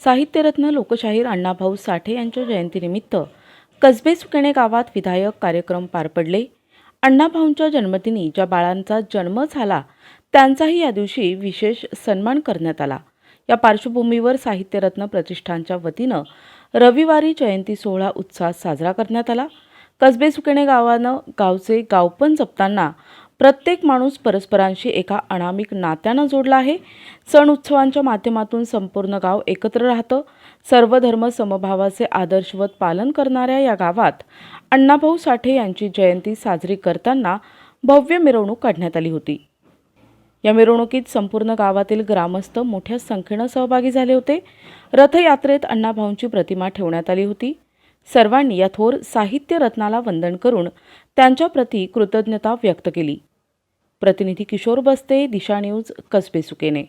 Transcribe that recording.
साहित्यरत्न लोकशाहीर अण्णाभाऊ साठे यांच्या जयंतीनिमित्त कसबे सुकेणे गावात विधायक कार्यक्रम पार पडले. अण्णाभाऊंच्या जन्मदिनी ज्या बाळांचा जन्म झाला त्यांचाही या दिवशी विशेष सन्मान करण्यात आला. या पार्श्वभूमीवर साहित्यरत्न प्रतिष्ठानच्या वतीनं रविवारी जयंती सोहळा उत्साहात साजरा करण्यात आला. कसबे सुकेणे गावानं गावचे गावपण जपताना प्रत्येक माणूस परस्परांशी एका अनामिक नात्यानं जोडला आहे. सण उत्सवांच्या माध्यमातून संपूर्ण गाव एकत्र राहतं. सर्व धर्म समभावाचे आदर्शवत पालन करणाऱ्या या गावात अण्णाभाऊ साठे यांची जयंती साजरी करताना भव्य मिरवणूक काढण्यात आली होती. या मिरवणुकीत संपूर्ण गावातील ग्रामस्थ मोठ्या संख्येनं सहभागी झाले होते. रथयात्रेत अण्णाभाऊंची प्रतिमा ठेवण्यात आली होती. सर्वांनी या थोर साहित्य रत्नाला वंदन करून त्यांच्याप्रती कृतज्ञता व्यक्त केली. प्रतिनिधी किशोर बस्ते दिशा न्यूज कसबे सुकेने.